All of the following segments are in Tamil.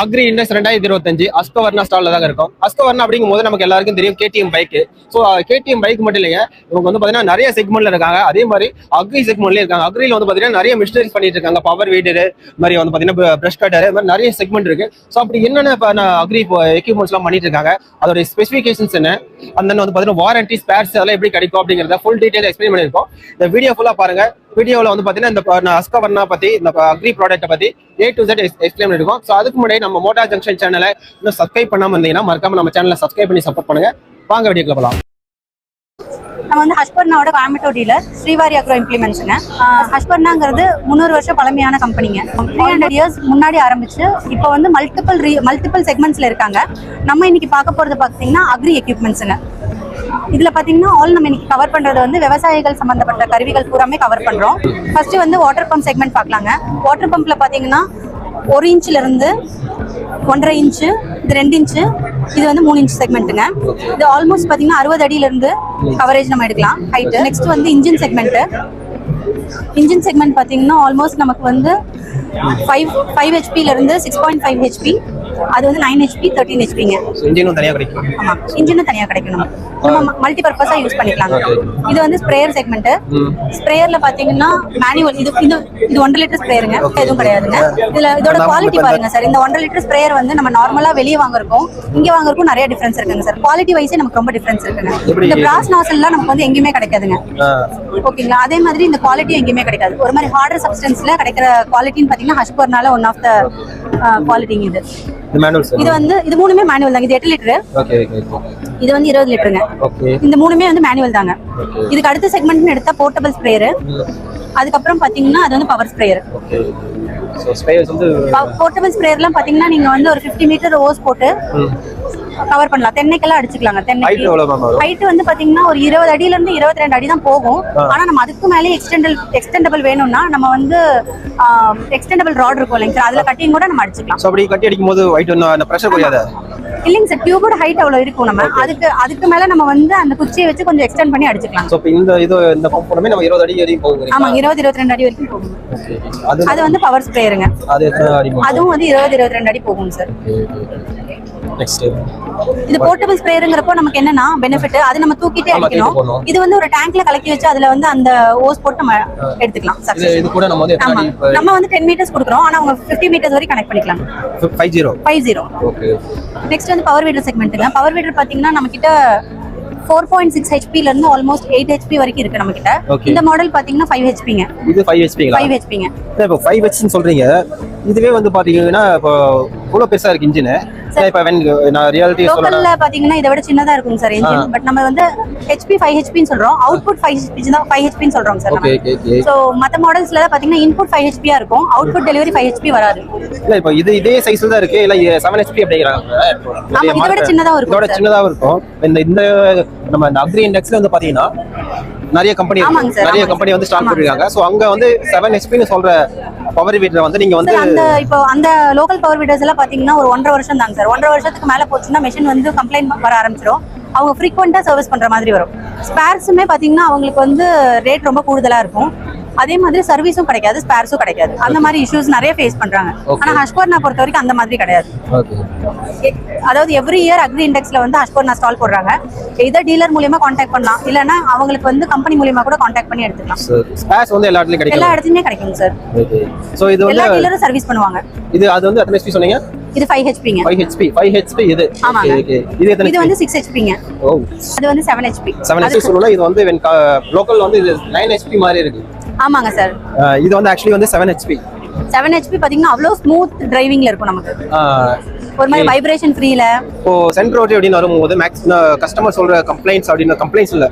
அக்ரி இண்டஸ் ரெண்டாயிரத்தி இருபத்தஞ்சு அஸ்கவர்னா ஸ்டாலில் தாங்க இருக்கும். அஸ்கவர்னா அப்படிங்கும் போது நமக்கு எல்லாருக்கும் தெரியும் KTM bike so KTM bike மட்டும் இல்லைங்க. இவங்க வந்து பார்த்தீங்கன்னா நிறைய செக்மெண்ட்ல இருக்காங்க. அதே மாதிரி அக்ரி செக்மெண்ட்லேயே இருக்காங்க. அக்ரியில் வந்து பார்த்தீங்கன்னா நிறைய மிஷினரிஸ் பண்ணிட்டு இருக்காங்க. பவர் வீடரு மாதிரி வந்து பார்த்தீங்கன்னா ப்ரஷ் கட்டர் மாதிரி நிறைய செக்மெண்ட் இருக்கு. ஸோ அப்படி என்னென்ன இப்போ அக்ரி எக்யூப்மெண்ட்ஸ்லாம் பண்ணிட்டு இருக்காங்க? அதோட ஸ்பெசிஃபிகேஷன்ஸ் என்ன? அந்த வந்து பார்த்தீங்கன்னா வாரண்டி ஸ்பேர்ஸ் அதெல்லாம் எப்படி கிடைக்கும் அப்படிங்கிறத ஃபுல் டீட்டெயில் எக்ஸ்பிளைன் பண்ணியிருக்கோம். இந்த வீடியோ ஃபுல்லாக பாருங்க. வீடியோவில் வந்து பாத்தீங்கன்னா இந்த அஸ்கவர்னா பத்தி இந்த அக்ரி ப்ராடக்ட்டை பத்தி ஏ டு ஜெட் எக்ஸ்பிளைன் எடுக்கும் ஸோ அதுக்கு முன்னாடி நம்ம மோட்டா ஜங்ஷன் சேனலை இன்னும் சப்ஸ்கிரைப் பண்ணாமல் இருந்தீங்கன்னா மறக்காம நம்ம சேனலை சப்ஸ்கிரைப் பண்ணி சப்போர்ட் பண்ணுங்க. வாங்க வீடியோக்கு போகலாம் நம்ம வந்து ஹஸ்பர்னாவோட கோயம்புத்தூர் டீலர் ஸ்ரீவாரி அக்ரோ இம்ப்ளிமெண்ட்ஸுங்க ஹஸ்பர்னாங்கிறது முந்நூறு வருஷம் பழமையான கம்பெனிங்க த்ரீ ஹண்ட்ரட் இயர்ஸ் முன்னாடி ஆரம்பிச்சு இப்போ வந்து மல்டிபிள் ரீ மல்டிபிள் செக்மெண்ட்ஸ்ல இருக்காங்க. நம்ம இன்னைக்கு பார்க்க போகிறது பார்த்தீங்கன்னா அக்ரி எக்யூப்மெண்ட்ஸுங்க இதில் பார்த்தீங்கன்னா ஆல் நம்ம இன்னைக்கு கவர் பண்ணுறது வந்து விவசாயிகள் சம்மந்தப்பட்ட கருவிகள் பூராமே கவர் பண்ணுறோம் ஃபர்ஸ்ட் வந்து வாட்டர் பம்ப் செக்மெண்ட் பார்க்கலாங்க. வாட்டர் பம்பில் பார்த்தீங்கன்னா ஒரு இன்ச்ல ஒன்றரை இன்ச்சு இது ரெண்டு இன்ச்சு இது வந்து மூணு இன்ச் செக்மெண்ட்டுங்க இது ஆல்மோஸ்ட் பார்த்தீங்கன்னா அறுபது அடியிலேருந்து கவரேஜ் நம்ம எடுக்கலாம். ஹைட்டு நெக்ஸ்ட் வந்து இன்ஜின் செக்மெண்ட்டு இன்ஜின் செக்மெண்ட் பார்த்தீங்கன்னா ஆல்மோஸ்ட் நமக்கு வந்து ஃபைவ் ஃபைவ் ஹெச்பியிலேருந்து சிக்ஸ் பாயிண்ட் ஃபைவ் ஹெச்பி அது வந்து நைன் ஹெச்பி தேர்ட்டின் ஹெச்பிங்க இன்ஜினும் தனியாக கிடைக்கும்? ஆமா. இன்ஜினும் தனியா கிடைக்கும் நம்ம மல்டி பர்பஸா யூஸ் பண்ணிக்கலாங்க இது வந்து ஸ்ப்ரேயர் செக்மெண்ட் ஸ்ப்ரேயர்ல பாத்தீங்கன்னா மேனுவல் இது இது இது ஒன்றரை லிட்டர் ஸ்ப்ரேயருங்க எதுவும் கிடையாதுங்க. இதுல இதோட குவாலிட்டி பாருங்க சார் இந்த ஒன்றரை லிட்டர் ஸ்ப்ரேயர் வந்து நம்ம நார்மலா வெளியே வாங்குறதுக்கும் இங்க வாங்குறதுக்கும் நிறைய டிஃபரன்ஸ் இருக்குங்க சார் குவாலிட்டி வைஸே நமக்கு ரொம்ப டிஃபரன்ஸ் இருக்குங்க? இந்த பிராஸ் நாசல்லாம் நமக்கு வந்து எங்கேயுமே கிடைக்காதுங்க. ஓகேங்களா? அதே மாதிரி இந்த குவாலிட்டி எங்கேயுமே கிடைக்காது. ஒரு மாதிரி ஹார்டர் சப்ஸ்டன்ஸ்ல கிடைக்கிற குவாலிட்டின்னு பாத்தீங்கன்னா ஹஷ்பர்னால ஒன் ஆஃப் த குவாலிட்டிங்க இது. இது வந்து இது மூணுமே மேனுவல் தாங்க. இது எட்டு லிட்டரு ஓகே ஓகே இது வந்து இருபது லிட்டருங்க ஓகே இந்த மூணுமே வந்து மேனுவல் தாங்க. இதுக்கு அடுத்த செக்மெண்ட்னு எடுத்தா போர்ட்டபிள் ஸ்ப்ரேயர் அதுக்கப்புறம் பாத்தீங்கன்னா அது வந்து பவர் ஸ்ப்ரேயர் போர்ட்டபிள் ஸ்ப்ரேயர்லாம் பாத்தீங்கன்னா நீங்க வந்து ஒரு 50 மீட்டர் ஓஸ் போட்டு கவர் பண்ணலாம். தென்னைக்கெல்லாம் அடிச்சுக்கலாங்க ஹைட் வரும்? ஹைட் வந்து பாத்தீங்கன்னா ஒரு இருபது அடியில இருந்து இருபத்தி ரெண்டு அடி தான் போகும். ஆனா நம்ம அதுக்கு மேலே எக்ஸ்டெண்டல் எக்ஸ்டெண்டபிள் வேணும்னா நம்ம வந்து எக்ஸ்டெண்டபிள் ராட் இருக்கும் இல்லைங்க சார் அதுல கட்டிங் கூட நம்ம அடிச்சுக்கலாம். அப்படி கட்டி அடிக்கும் போது ஒயிட் ஒன்று அந்த ப்ரெஷர் குறையாத இல்லைங்க சார் டியூபோட ஹைட் அவ்வளவு இருக்கும் நம்ம. அதுக்கு அதுக்கு மேல நம்ம வந்து அந்த குச்சியை வச்சு கொஞ்சம் எக்ஸ்டெண்ட் பண்ணி அடிச்சுக்கலாம். ஸோ இந்த இது இந்த பம்ப் போனமே நம்ம இருபது அடி வரையும் போகுது ஆமாங்க இருபது இருபத்தி ரெண்டு அடி வரைக்கும் போகும். அது வந்து பவர் ஸ்ப்ரேயருங்க அது எத்தனை அடி அதுவும் வந்து இருபது இருபத்தி ரெண்டு அடி போகும் சார் நெக்ஸ்ட் இது போர்ட்டபிள் ஸ்ப்ரேயருங்கிறப்போ நமக்கு என்னன்னா பெனிஃபிட் அது நம்ம தூக்கிட்டே அடிக்கணும். இது வந்து ஒரு டேங்க்ல கலக்கி வச்சு அதுல வந்து அந்த ஓஸ் போட்டு நம்ம எடுத்துக்கலாம். இது கூட நம்ம வந்து நம்ம வந்து டென் மீட்டர்ஸ் கொடுக்குறோம். ஆனா அவங்க 50 மீட்டர்ஸ் வரைக்கும் கனெக்ட் பண்ணிக்கலாம். Five zero five zero okay next வந்து பவர் வீடர் செக்மெண்ட்டுங்க பவர் வீடர் பாத்தீங்கன்னா நம்ம கிட்ட ஃபோர் பாயிண்ட் சிக்ஸ் ஹெச்பில இருந்து ஆல்மோஸ்ட் எயிட் ஹெச்பி வரைக்கும் இருக்கு நம்ம கிட்ட. இந்த மாடல் பாத்தீங்கன்னா ஃபைவ் ஹெச்பிங்க இது ஃபைவ் ஹெச்பிங்களா ஃபைவ் ஹெச்பிங்க இப்போ ஃபைவ் ஹெச்னு சொல்றீங்க. இதுவே வந்து பாத்தீங்கன்னா இப்போ இவ்வளோ பெருசா இருக்கு இன்ஜின் இப்போ வென் நான் ரியாலிட்டி லோக்கல்ல பாத்தீங்கன்னா இதை விட சின்னதா இருக்கும் சார் இன்ஜின் பட் நம்ம வந்து ஹெச்பி ஃபைவ் ஹெச்பின்னு சொல்றோம். அவுட்புட் ஃபைவ் ஹெச்பி தான் ஃபைவ் ஹெச்பின்னு சொல்றோம் sir okay okay okay so மற்ற மாடல்ஸ்ல பாத்தீங்கன்னா இன்புட் ஃபைவ் ஹெச்பியா இருக்கும். அவுட்புட் டெலிவரி ஃபைவ் ஹெச்பி வராது. இல்ல இப்போ இது இதே சைஸ்ல தான் இருக்கு. இல்ல செவன் ஹெச்பி அப்படிங்கிறாங்க. ஆமா, இதை விட சின்னதாவும் இருக்கும் இதோட. சின்னதாவும் இருக்கும். இந்த இந்த நம்ம அக்ரி இண்டெக்ஸ்ல வந்து பாத்தீங்கன்னா நிறைய கம்பெனி நிறைய கம்பெனி வந்து ஸ்டார்ட் பண்ணிருக்காங்க சோ அங்க வந்து செவன் ஹெச்பின்னு சொல்ற பவர் வீட்ல வந்து நீங்க வந்து அந்த இப்போ அந்த லோக்கல் பவர் வீடர்ஸ் எல்லாம் பாத்தீங்கன்னா ஒரு ஒன்றரை வருஷம் தாங்க சார். ஒன்றரை வருஷத்துக்கு மேல போச்சுன்னா மெஷின் வந்து கம்ப்ளைண்ட் வர ஆரம்பிச்சிடும் அவங்க ஃப்ரீக்வெண்டா சர்வீஸ் பண்ற மாதிரி வரும். ஸ்பேர்ஸுமே பாத்தீங்கன்னா அவங்களுக்கு வந்து ரேட் ரொம்ப கூடுதலா இருக்கும். அதே மாதிரி சர்வீஸும் கிடைக்காது ஸ்பேர்ஸும் கிடைக்காது. அந்த மாதிரி இஷ்யூஸ் நிறைய ஃபேஸ் பண்றாங்க. ஆனா ஹஷ்பர்னா பொறுத்த வரைக்கும் அந்த மாதிரி கிடையாது. அதாவது எவ்ரி இயர் அக்ரி இண்டெக்ஸ்ல வந்து ஹஷ்பர்னா ஸ்டால் போடுறாங்க. இதர் டீலர் மூலியமா காண்டாக்ட் பண்ணலாம். இல்லைன்னா அவங்களுக்கு வந்து கம்பெனி மூலியமா கூட காண்டாக்ட் பண்ணி எடுத்துக்கலாம். ஸ்பேஸ் வந்து எல்லா இடத்துலயும் எல்லா கிடைக்கும் இடத்துலயுமே கிடைக்கும் சார் சோ இது எல்லா டீலரும் சர்வீஸ் பண்ணுவாங்க. இது அது வந்து எத்தனை ஹெச்பி சொன்னீங்க? இது ஃபைவ் ஹெச்பிங்க ஃபைவ் ஹெச்பி ஃபைவ் ஹெச்பி இது. ஆமாங்க. இது எத்தனை இது வந்து சிக்ஸ் ஹெச்பிங்க ஓ அது வந்து செவன் ஹெச்பி செவன் ஹெச்பி சொல்லலாம் இது வந்து லோக்கல் வந்து இது நைன் ஹெச்பி மாதிரி இருக்கு. ஆமாங்க சார். இது வந்து ஆக்சுவலி வந்து செவன் ஹெச்பி செவன் ஹெச்பி பாத்தீங்கன்னா அவ்வளோ ஸ்மூத் டிரைவிங்ல இருக்கும் நமக்கு. ஒரு மாதிரி வைப்ரேஷன் ஃப்ரீல இப்போ சென்ட்ர் ரோட்டி அப்படின்னு வரும்போது மேக்ஸ் கஸ்டமர் சொல்ற கம்ப்ளைண்ட்ஸ் அப்படின்னு கம்ப்ளைண்ட்ஸ் இல்ல.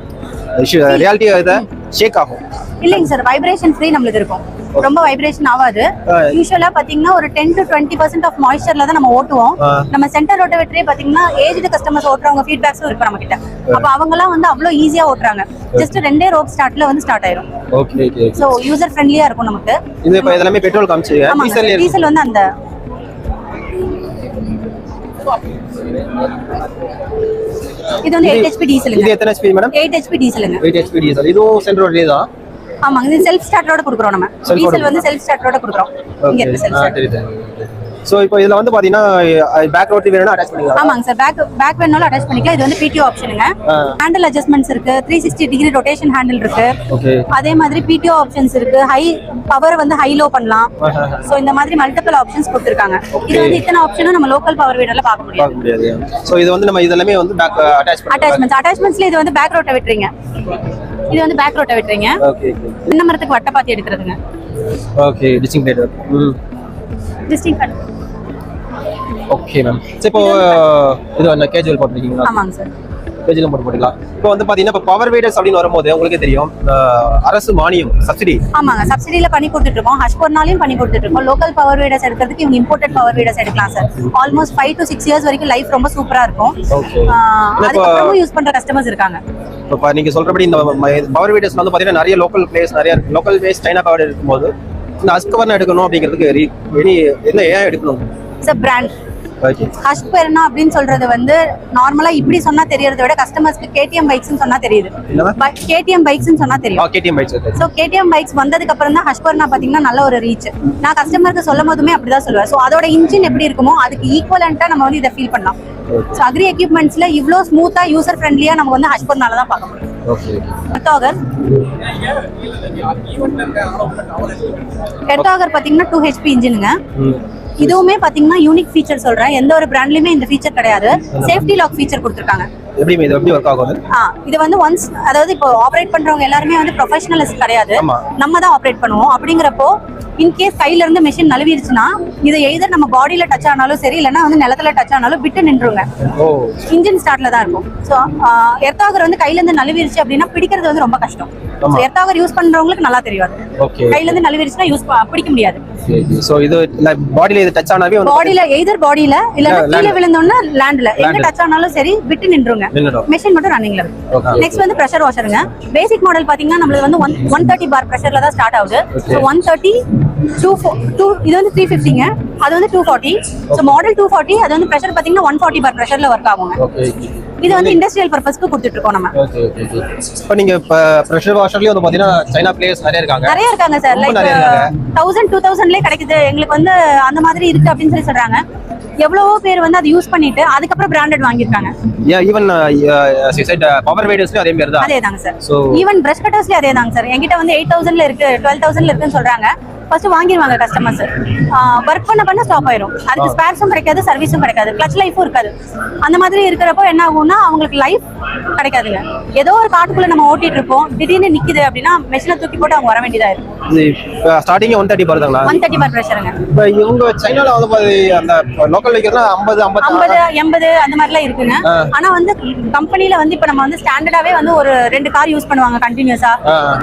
ரியாலிட்டி இதை ஷேக் ஆகும். இல்லைங்க சார் வைப்ரேஷன் ஃப்ரீ நம்மளுக்கு இருக்கும். ரொம்ப வைப்ரேஷன் ஆகாது. யூஸ்வலா பாத்தீங்கன்னா ஒரு ten to twenty percent of மாய்ஸ்சர்ல தான் நம்ம ஓட்டுவோம். நம்ம சென்டர் ரோட்டவேட்டரே பாத்தீங்கன்னா ஏஜ்டு கஸ்டமர்ஸ் ஓட்டுறவங்க ஃபீட்பேக்ஸும் இருக்கு நம்ம கிட்ட அப்ப அவங்க எல்லாம் வந்து அவ்வளவு ஈஸியா ஓட்டுறாங்க. ஜஸ்ட் ரெண்டே ரோப் ஸ்டார்ட்ல வந்து ஸ்டார்ட் ஆயிரும். ஓகே சோ யூசர் ஃப்ரெண்ட்லியா இருக்கும் நமக்கு. இது இப்போ இதெல்லாமே பெட்ரோல் காமிச்சு ஆமாங்க. டீசல். டீசல் வந்து அந்த இது வந்து எயிட் ஹெச்பி இது டீசலுங்க எத்தனை ஹெச்பி மேடம் எயிட் ஹெச்பி டீசலுங்க எயிட் ஹெச்பி டீசல் இதுவும் சென்ட்ர் ரோட்லேயே தான். ஆமாங்க இது செல்ஃப் ஸ்டார்ட்டரோட கொடுக்குறோம் நம்ம. டீசல். வந்து செல்ஃப் ஸ்டார்ட்டரோட கொடுக்குறோம். இங்க இருக்கு செல்ஃப் ஸ்டார்ட் ஸோ இப்போ இதுல வந்து பாத்தீங்கன்னா பேக் ரோட்டி வேணும்னா அட்டாச் பண்ணிக்கலாம். ஆமாங்க சார் பேக் பேக் வேணாலும் அட்டாச் பண்ணிக்கலாம். இது வந்து பிடிஓ ஆப்ஷனுங்க ஹேண்டில் அட்ஜஸ்ட்மெண்ட்ஸ் இருக்கு. Three sixty degree rotation handle இருக்கு. அதே மாதிரி பிடிஓ ஆப்ஷன்ஸ் இருக்கு. ஹை பவர் வந்து ஹை லோ பண்ணலாம். சோ இந்த மாதிரி மல்டிபிள் ஆப்ஷன்ஸ் கொடுத்துருக்காங்க. இது வந்து இத்தனை ஆப்ஷனும் நம்ம லோக்கல் பவர் வீடர்ல பார்க்க முடியாது. பார்க்க முடியாது. ஸோ இது வந்து நம்ம இதெல்லாமே வந்து பேக் அட்டாச் அட்டாச்மெண்ட்ஸ் அட்டாச்மெண்ட்ஸ்ல இது வந்து பேக் ரோட்டை விட்டுறீங்க இது வந்து பேக் ரோட்டை விட்டுறீங்க. ஓகே இந்த மரத்துக்கு வட்டை பாத்தி எடுக்கிறதுங்க. ஓகே டிச்சிங் பிளேட் டிஸ்டிங் ஓகே மேம் இப்போ இது என்ன கேஜுவல் போட்டிருக்கீங்களா? ஆமாங்க சார் கேஜுவல் போட்டு போட்டுக்கலாம் இப்போ வந்து பாத்தீங்கன்னா இப்போ பவர் வீடர்ஸ் அப்படின்னு வரும்போது உங்களுக்கே தெரியும் அரசு மானியம் சப்சிடி ஆமாங்க சப்சிடில பண்ணி கொடுத்துட்டு இருக்கோம் ஹஷ்போர்னாலையும் பண்ணி கொடுத்துட்டு இருக்கோம் லோக்கல் பவர் வீடர்ஸ் எடுக்கிறதுக்கு இவங்க இம்போர்ட்டட் பவர் வீடர்ஸ் எடுக்கலாம் sir almost five to six years வரைக்கும் லைஃப் ரொம்ப சூப்பரா இருக்கும். அதுக்கப்புறமும் யூஸ் பண்ற கஸ்டமர்ஸ் இருக்காங்க. இப்போ நீங்க சொல்றபடி இந்த பவர் வீடர்ஸ் வந்து பாத்தீங்கன்னா நிறைய லோக்கல் பிளேஸ் நிறைய லோக்கல் பிளேஸ் சைனா பவர் இருக்கும்போது இந்த அஸ்கவர்னா எடுக்கணும் அப்படிங்கிறதுக்கு என்ன ஏன் எடுக்கணும்? இட்ஸ் பிராண்ட் ஹஷ் பெர்னா அப்படின்னு சொல்றது வந்து நார்மலா இப்படி சொன்னா தெரியறத விட கஸ்டமர்ஸ்க்கு கேடிஎம் பைக்ஸ் சொன்னா தெரியுது. கேடிஎம் பைக்ஸ் சொன்னா தெரியும். KTM bikes so KTM bikes வந்ததுக்கு அப்புறம் தான் ஹஷ்பர்னா பாத்தீங்கன்னா நல்ல ஒரு ரீச் நான் கஸ்டமருக்கு சொல்லும் போதுமே அப்படிதான் சொல்லுவேன். ஸோ அதோட இன்ஜின் எப்படி இருக்குமோ அதுக்கு ஈக்குவலண்டா நம்ம வந்து இதை ஃபீல் பண்ணலாம். ஸோ அக்ரி எக்யூப்மெண்ட்ஸ்ல இவ்வளோ ஸ்மூத்தா யூசர் ஃப்ரெண்ட்லியா நம்ம வந்து ஹஷ்பர்னால தான் பார்க்க முடியும். ஓகே எர்த்தாகர் எர்த்தாகர் பாத்தீங்கன்னா டூ ஹெச்பி இன்ஜினுங்க இதுவுமே பாத்தீங்கன்னா யூனிக் ஃபீச்சர் சொல்றேன். எந்த ஒரு பிராண்ட்லயுமே இந்த ஃபீச்சர் கிடையாது. சேஃப்டி லாக் ஃபீச்சர் கொடுத்துருக்காங்க. எப்படி இது எப்படி ஒர்க் ஆகும் இது வந்து ஒன்ஸ் அதாவது இப்போ ஆப்ரேட் பண்றவங்க எல்லாருமே வந்து ப்ரொஃபஷனலிஸ்ட் கிடையாது. நம்ம தான் ஆப்ரேட் பண்ணுவோம். அப்படிங்கிறப்போ இன்கேஸ் கையில இருந்து மிஷின் நழுவிடுச்சுன்னா இதை எய்தர் நம்ம பாடியில டச் ஆனாலும் சரி இல்லைன்னா வந்து நிலத்துல டச் ஆனாலும் விட்டு நின்றுங்க இன்ஜின் ஸ்டார்ட்ல தான் இருக்கும். ஸோ எர்த்தாகர் வந்து கையில இருந்து நழுவிருச்சு அப்படின்னா பிடிக்கிறது வந்து ரொம்ப கஷ்டம். எர்த்தாகர் யூஸ் பண்றவங்களுக்கு நல்லா ஓகே கையில இருந்து நழுவிருச்சுன்னா யூஸ் பிடிக்க முடியாது. ஸோ இது பாடியில இது டச் ஆனாவே பாடியில எய்தர் பாடியில Yeah, கீழே விழுந்தோம்னா லேண்ட்ல எங்க. டச் ஆனாலும் சரி விட்டு நின்றுங்க மெஷின் மட்டும் ரன்னிங்ல. நெக்ஸ்ட் வந்து ப்ரெஷர் வாஷருங்க பேசிக் மாடல் பாத்தீங்கன்னா நம்மளுக்கு வந்து ஒன் ஒன் தேர்ட்டி பார் ப்ரெஷர்ல தான் ஸ்டார்ட் ஆகுது. So one thirty two two இது வந்து த்ரீ ஃபிஃப்டிங்க அது வந்து two forty so model two forty அது வந்து ப்ரெஷர் பாத்தீங்கன்னா ஒன் ஃபார்ட்டி பார் ப்ரெஷர்ல ஒர்க் ஆகுங்க. ஓகே இது வந்து இண்டஸ்ட்ரியல் பர்பஸ்க்கு கொடுத்துட்டு இருக்கோம் நம்ம. இப்போ நீங்க இப்போ ப்ரெஷர் வாஷர்லயும் வந்து பாத்தீங்கன்னா சைனா பிளேயர்ஸ் நிறைய இருக்காங்க. நிறைய இருக்காங்க சார். லைக். தௌசண்ட் டூ தௌசண்ட்லேயே கிடைக்குது. எங்களுக்கு வந்து அந்த மாதிரி இருக்கு அப்படின்னு சொல்லி சொல்றாங்க. எவ்வளவோ பேர் வந்து அதை யூஸ் பண்ணிட்டு அதுக்கப்புறம் பிராண்டட் வாங்கியிருக்காங்க. ஈவன் பவர் வீடர்ஸ்லயும் அதே மாதிரி தான் அதே தாங்க சார். ஈவன் பிரஷ் கட்டர்ஸ்லயே அதே தாங்க சார். என்கிட்ட வந்து எயிட் தௌசண்ட்ல இருக்கு டுவெல் தௌசண்ட்ல இருக்குன்னு சொல்றாங்க. ஃபர்ஸ்ட் வாங்கிடுவாங்க கஸ்டமர்ஸ் ஒர்க் பண்ண பண்ண ஸ்டாப் ஆயிரும். அதுக்கு ஸ்பேர்ஸும் கிடைக்காது சர்வீஸும் கிடைக்காது. கிளச் லைஃபும் இருக்காது. அந்த மாதிரி இருக்கிறப்போ என்ன ஆகும்னா அவங்களுக்கு லைஃப் கிடைக்காதுங்க. ஏதோ ஒரு காட்டுக்குள்ள நம்ம ஓட்டிட்டு இருப்போம். திடீர்னு நிக்குது அப்படின்னா மெஷினை தூக்கி போட்டு அவங்க வர வேண்டியதா இருக்கும். ஸ்டார்டிங் ஒன் தேர்ட்டி வருதுங்களா ஒன் தேர்ட்டி பார் ப்ரெஷருங்க இப்போ இவங்க சைனால வந்து பாதி அந்த லோக்கல் வைக்கிறதுனா ஐம்பது ஐம்பது ஐம்பது எண்பது அந்த மாதிரிலாம் இருக்குங்க. ஆனா வந்து கம்பெனில வந்து இப்ப நம்ம வந்து ஸ்டாண்டர்டாவே வந்து ஒரு ரெண்டு கார் யூஸ் பண்ணுவாங்க கண்டினியூஸா.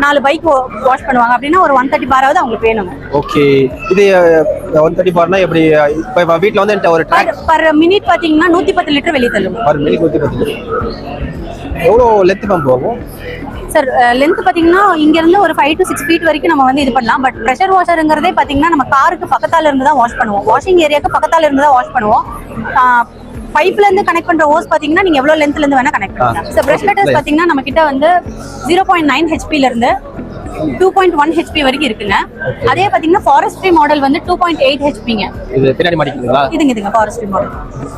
நாலு பைக் வாஷ் பண்ணுவாங்க. அப்படின்னா ஒரு ஒன் தேர்ட்டி பாராவது அவங்களுக்கு வேணுங்க. ஓகே இது ஒன் தேர்ட்டி பார்னா எப்படி இப்போ வீட்டில் வந்து என்கிட்ட ஒரு ட்ராக் பர் மினிட் பாத்தீங்கன்னா நூத்தி பத்து லிட்டர் வெளியே தள்ளும். பர் மினிட் ஊற்றி பார்த்துட்டு எவ்வளோ லென்த் பம்ப் போகும்? சார் லென்த் பாத்தீங்கன்னா இங்க இருந்து ஒரு ஃபைவ் டு சிக்ஸ் ஃபீட் வரைக்கும் நம்ம வந்து இது பண்ணலாம். பட் ப்ரெஷர் வாஷருங்கிறதே பாத்தீங்கன்னா நம்ம காருக்கு பக்கத்தால இருந்து தான் வாஷ் பண்ணுவோம். வாஷிங் ஏரியாக்கு பக்கத்தால இருந்து தான் வாஷ் பண்ணுவோம். பைப்ல இருந்து கனெக்ட் பண்ற ஹோஸ் பாத்தீங்கன்னா நீங்க எவ்வளவு லென்த்ல இருந்து வேணா கனெக்ட் பண்ணலாம். சார் பிரஷ் கட்டர்ஸ் பாத்தீங்கன்னா நம்ம கிட்ட வந்து ஜீரோ பாயிண்ட் நைன் ஹெச்பில இருந்து டூ பாயிண்ட் ஒன் ஹெச்பி வரைக்கும் இருக்குங்க. அதே பாத்தீங்கன்னா ஃபாரஸ்ட்ரி மாடல் வந்து டூ பாயிண்ட் எயிட் ஹெச்பிங்க இது பின்னாடி மாட்டிக்கிறீங்களா இதுங்க இதுங்க ஃபாரஸ்ட்ரி மாடல்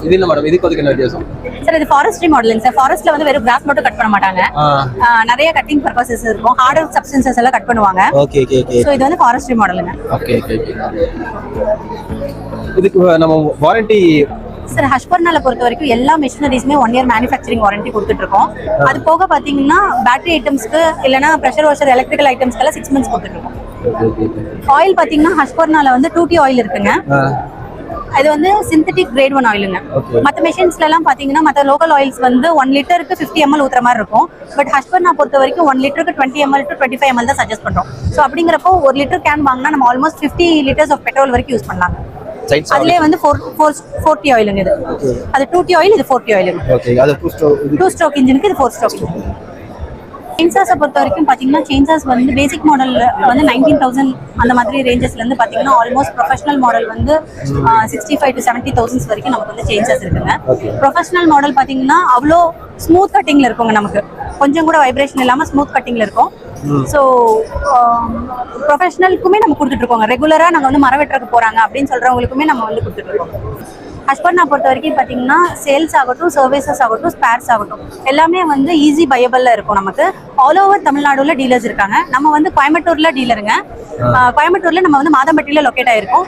இது இல்லை மேடம் இதுக்கு அதுக்கு என்ன வித்தியாசம்? சார் இது ஃபாரஸ்ட்ரி மாடலுங்க சார் ஃபாரஸ்ட்ல வந்து வெறும் கிராஸ் மட்டும் கட் பண்ண மாட்டாங்க. நிறைய கட்டிங் பர்பசஸ் இருக்கும். ஹார்டர் சப்ஸ்டன்சஸ் எல்லாம் கட் பண்ணுவாங்க. ஓகே ஓகே ஓகே ஸோ இது வந்து ஃபாரஸ்ட்ரி மாடலுங்க ஓகே ஓகே ஓகே இதுக்கு நம்ம வாரண்டி சார் ஹஷ்பர்னால பொறுத்த வரைக்கும் எல்லா மிஷினரிஸுமே ஒன் இயர் மேனுஃபேக்சரிங் வாரண்டி கொடுத்துட்டு இருக்கோம் அது போக பாத்தீங்கன்னா பேட்டரி ஐட்டம்ஸ்க்கு இல்லைன்னா ப்ரெஷர் வாஷர் எலக்ட்ரிக்கல் ஐட்டம்ஸ்க்கெல்லாம் சிக்ஸ் மந்த்ஸ் கொடுத்துட்டு இருக்கோம் ஓகே. ஆயில் பாத்தீங்கன்னா ஹஷ்பர்னால வந்து டூ டி ஆயில் இருக்குங்க. இது வந்து சிந்தட்டிக் கிரேட் ஒன் ஆயிலுங்க. மற்ற மிஷின்ஸ்ல எல்லாம் பாத்தீங்கன்னா மற்ற லோக்கல் ஆயில்ஸ் வந்து ஒன் லிட்டருக்கு ஃபிஃப்டி எம்எல் ஊத்துற மாதிரி இருக்கும். பட் ஹஸ்பர்னா பொறுத்த வரைக்கும் ஒன் லிட்டருக்கு twenty ML to twenty five ML தான் சஜஸ்ட் பண்றோம். ஸோ அப்படிங்கிறப்போ ஒரு லிட்டர் கேன் வாங்கினா நம்ம almost fifty litres of petrol வரைக்கும் யூஸ் பண்ணலாம். சைட்ஸ் அதுலயே வந்து ஃபோர் ஃபோர் ஃபோர்ட்டி ஆயிலுங்க இது. அது டூ டி ஆயில் இது ஃபோர்ட்டி ஆயிலுங்க டூ ஸ்ட்ரோக் இன்ஜினுக்கு இது ஃபோர் ஸ்ட்ரோக் செயின்சாஸை பொறுத்த வரைக்கும் பார்த்தீங்கன்னா செயின்சாஸ் வந்து பேசிக் மாடல் வந்து நைன்டீன் தௌசண்ட் அந்த மாதிரி ரேஞ்சஸ்ல இருந்து பார்த்தீங்கன்னா ஆல்மோஸ்ட் ப்ரொஃபஷனல் மாடல் வந்து sixty five to seventy thousands வரைக்கும் நமக்கு வந்து செயின்சாஸ் இருக்குங்க. ப்ரொஃபஷனல் மாடல் பார்த்தீங்கன்னா அவ்வளோ ஸ்மூத் கட்டிங்ல இருக்குங்க நமக்கு. கொஞ்சம் கூட வைப்ரேஷன் இல்லாமல் ஸ்மூத் கட்டிங்ல இருக்கும். ஸோ ப்ரொஃபஷனலுக்குமே நம்ம கொடுத்துட்டு இருக்கோங்க ரெகுலரா நாங்க வந்து மரம் வெட்டுறதுக்கு போறாங்க அப்படின்னு சொல்றவங்களுக்குமே நம்ம வந்து கொடுத்துட்டு இருக்கோம் ஹஸ்பர்னா பொறுத்த வரைக்கும் பார்த்தீங்கன்னா சேல்ஸ் ஆகட்டும் சர்வீசஸ் ஆகட்டும் ஸ்பேர்ஸ் ஆகட்டும் எல்லாமே வந்து ஈஸி பையபிள்ல இருக்கும் நமக்கு. ஆல் ஓவர் தமிழ்நாடுல டீலர்ஸ் இருக்காங்க. நம்ம வந்து கோயம்புத்தூர்ல டீலருங்க கோயம்புத்தூர்ல நம்ம வந்து மாதம்பட்டியில லொக்கேட் ஆயிருக்கோம்.